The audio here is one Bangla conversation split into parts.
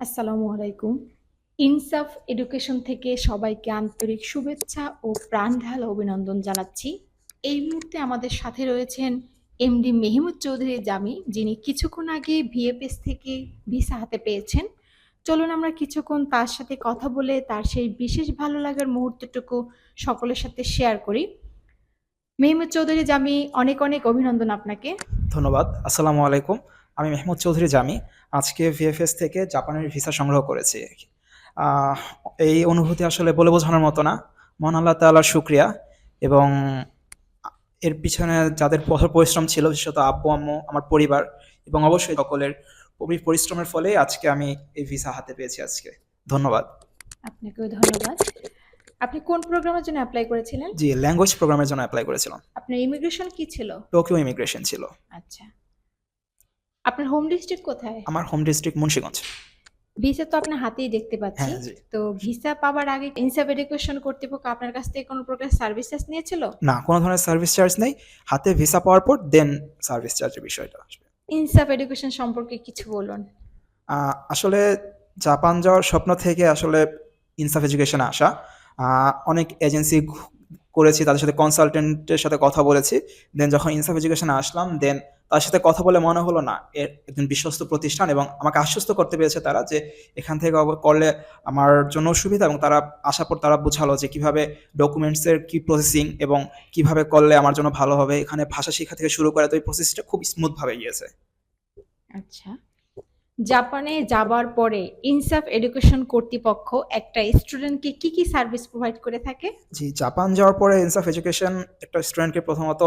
আসসালামু আলাইকুম। ইনসাফ এডুকেশন থেকে সবাইকে আন্তরিক শুভেচ্ছা ও প্রাণ ঢালা অভিনন্দন জানাচ্ছি। এই মুহূর্তে আমাদের সাথে রয়েছেন এমডি মেহমুদ চৌধুরী জামি, যিনি কিছুক্ষণ আগে ভিএফএস থেকে ভিসা হাতে পেয়েছেন। চলুন আমরা কিছুক্ষণ তার সাথে কথা বলে তার সেই বিশেষ ভালো লাগার মুহূর্তটুকু সকলের সাথে শেয়ার করি। মেহমুদ চৌধুরী জামি, অনেক অনেক অভিনন্দন আপনাকে। ধন্যবাদ। আসসালামু আলাইকুম। আমি মেহমুদ চৌধুরী জামি। আজকে ভিএফএস থেকে জাপানের ভিসা সংগ্রহ করেছি। এই অনুভূতি আসলে বলে বোঝানোর মতো না। মন আল্লাহ তাআলার শুক্রিয়া এবং এর পিছনে যাদের কঠোর পরিশ্রম ছিল বিশেষত আব্বু আম্মু আমার পরিবার এবং অবশ্যই সকলের পরিশ্রমের ফলে আজকে আমি এই ভিসা হাতে পেয়েছি আজকে। ধন্যবাদ। আপনাকেও ধন্যবাদ। আপনি কোন প্রোগ্রামের জন্য অ্যাপ্লাই করেছিলেন? জি ল্যাঙ্গুয়েজ প্রোগ্রামের জন্য অ্যাপ্লাই করেছিলাম। আপনার ইমিগ্রেশন কি ছিল? টোকিও ইমিগ্রেশন ছিল। আচ্ছা। আপনার হোম ডিস্ট্রিক্ট কোথায়? আমার হোম ডিস্ট্রিক্ট মুন্সিগঞ্জ। ভিসা তো আপনার হাতেই দেখতে পাচ্ছি। হ্যাঁ জি। তো ভিসা পাওয়ার আগে ইনসাফ এডুকেশন কর্তৃপক্ষ আপনার কাছ থেকে কোনো প্রকার সার্ভিস চার্জ নিয়েছিল? না কোনো ধরনের সার্ভিস চার্জ নেই। হাতে ভিসা পাওয়ার পর দেন সার্ভিস চার্জের বিষয়টা আসবে। ইনসাফ এডুকেশন সম্পর্কে কিছু বলুন। আহ, আসলে জাপান যাওয়ার স্বপ্ন থেকে আসলে ইনসাফ এডুকেশনে আসা। আহ, অনেক এজেন্সি করেছি তাদের সাথে কনসালটেন্টের সাথে কথা বলেছি। দেন যখন ইনসাফ এডুকেশনে আসলাম দেন তার সাথে কথা বলে মনে হলো না। এর একজন বিশ্বস্ত প্রতিষ্ঠান এবং আমাকে আশ্বস্ত করতে পেরেছে তারা যে এখান থেকে করলে আমার জন্য সুবিধা এবং তারা আসার পর তারা বোঝালো যে কীভাবে ডকুমেন্টসের কি প্রসেসিং এবং কীভাবে করলে আমার জন্য ভালো হবে। এখানে ভাষা শিক্ষা থেকে শুরু করে তো এই প্রসেসটা খুব স্মুথভাবে গিয়েছে। আচ্ছা। জাপানে যাবার পরে ইনসাফ এডুকেশন কর্তৃপক্ষ একটা স্টুডেন্টকে কি কি সার্ভিস প্রোভাইড করে থাকে? জি জাপান যাওয়ার পরে ইনসাফ এডুকেশন একটা স্টুডেন্টকে প্রথমত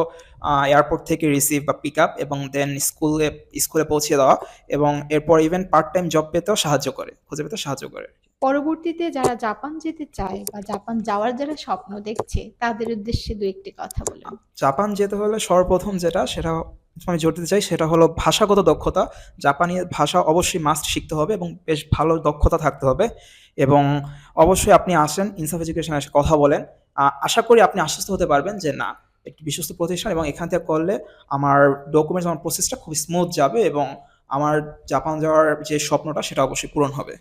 এয়ারপোর্ট থেকে রিসিভ বা পিক আপ এবং দেন স্কুলে স্কুলে পৌঁছে দেওয়া এবং এরপর ইভেন পার্ট টাইম জব পেতেও সাহায্য করে খুঁজে পেতে সাহায্য করে। পরবর্তীতে যারা জাপান যেতে চায় বা জাপান যাওয়ার যারা স্বপ্ন দেখছে তাদের উদ্দেশ্যে দু একটি কথা বলুন। জাপান যেতে হলে সর্বপ্রথম যেটা সেটা আমি জোর দিতে চাই সেটা হলো ভাষাগত দক্ষতা। জাপানি ভাষা অবশ্যই মাস্ট শিখতে হবে এবং বেশ ভালো দক্ষতা থাকতে হবে। এবং অবশ্যই আপনি আসেন ইনসাফ এডুকেশনে এসে কথা বলেন। আশা করি আপনি আশ্বস্ত হতে পারবেন যে না একটি বিশ্বস্ত প্রতিষ্ঠান এবং এখান থেকে করলে আমার ডকুমেন্টস আমার প্রসেসটা খুব স্মুথ যাবে এবং আমার জাপান যাওয়ার যে স্বপ্নটা সেটা অবশ্যই পূরণ হবে।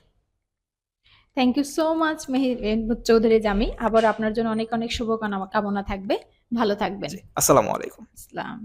Thank you so much Mahmud Chowdhury Jami. আবার আপনার জন্য অনেক অনেক শুভকামনা কামনা থাকবে। ভালো থাকবেন। আসসালামু আলাইকুম। ইসলাম